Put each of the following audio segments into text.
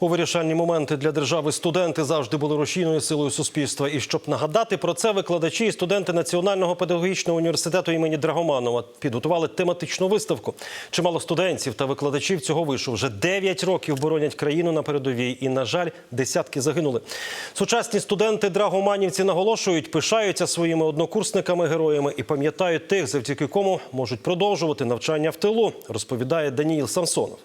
У вирішальні моменти для держави студенти завжди були рушійною силою суспільства. І щоб нагадати про це, викладачі і студенти Національного педагогічного університету імені Драгоманова підготували тематичну виставку. Чимало студентів та викладачів цього вишу вже 9 років боронять країну на передовій. І, на жаль, десятки загинули. Сучасні студенти драгоманівці наголошують, пишаються своїми однокурсниками-героями і пам'ятають тих, завдяки кому можуть продовжувати навчання в тилу, розповідає Даніїл Самсонов.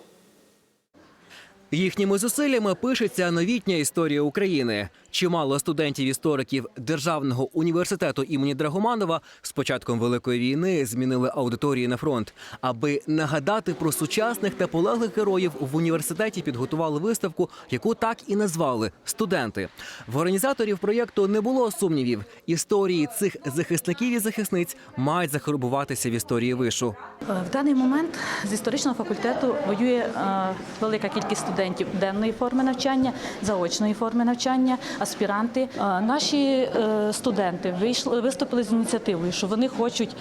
Їхніми зусиллями пишеться новітня історія України. Чимало студентів-істориків Державного університету імені Драгоманова з початком Великої війни змінили аудиторії на фронт. Аби нагадати про сучасних та полеглих героїв в університеті підготували виставку, яку так і назвали студенти. В організаторів проєкту не було сумнівів. Історії цих захисників і захисниць мають захарбуватися в історії вишу. В даний момент з історичного факультету воює е, велика кількість студентів денної форми навчання, заочної форми навчання, аспіранти. Наші е, студенти вийшли, виступили з ініціативою, що вони хочуть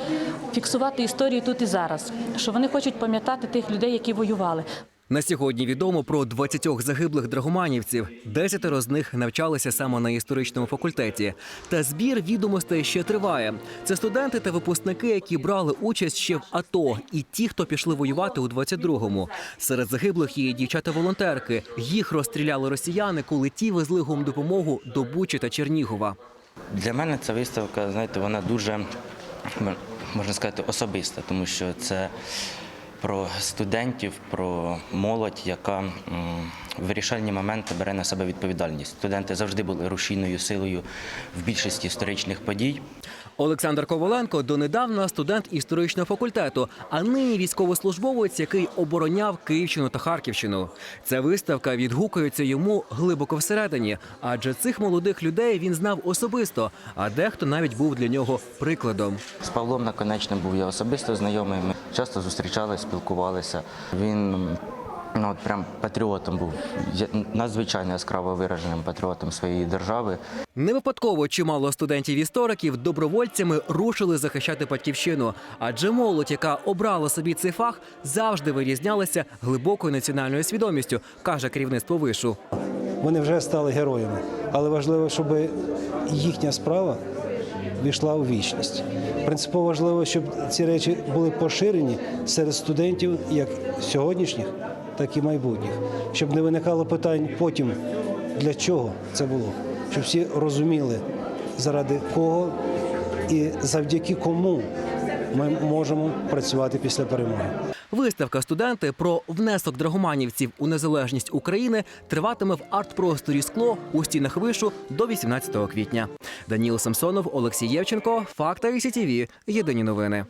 фіксувати історію тут і зараз, що вони хочуть пам'ятати тих людей, які воювали. На сьогодні відомо про 20 загиблих драгоманівців. Десятеро з них навчалися саме на історичному факультеті. Та збір відомостей ще триває. Це студенти та випускники, які брали участь ще в АТО, і ті, хто пішли воювати у 22-му. Серед загиблих є дівчата-волонтерки. Їх розстріляли росіяни, коли ті везли гумдопомогу до Бучі та Чернігова. Для мене ця виставка, знаєте, вона дуже можна сказати особиста, тому що це про студентів, про молодь, яка в вирішальні моменти бере на себе відповідальність. Студенти завжди були рушійною силою в більшості історичних подій. Олександр Коваленко донедавна студент історичного факультету, а нині військовослужбовець, який обороняв Київщину та Харківщину. Ця виставка відгукується йому глибоко всередині, адже цих молодих людей він знав особисто, а дехто навіть був для нього прикладом. З Павлом Наконечним був я особисто знайомий. Ми часто зустрічалися, спілкувалися. Він ну, от прям патріотом був, надзвичайно яскраво вираженим патріотом своєї держави. Не випадково чимало студентів-істориків добровольцями рушили захищати батьківщину, адже молодь, яка обрала собі цей фах, завжди вирізнялася глибокою національною свідомістю, каже керівництво вишу. Вони вже стали героями, але важливо, щоб їхня справа війшла у вічність. Принципово важливо, щоб ці речі були поширені серед студентів, як сьогоднішніх, так і майбутніх, щоб не виникало питань потім, для чого це було, щоб всі розуміли, заради кого і завдяки кому ми можемо працювати після перемоги. Виставка студенти про внесок драгоманівців у незалежність України триватиме в арт-просторі скло у стінах вишу до 18 квітня. Даніл Самсонов, Олексій Євченко, Факта і. Єдині новини.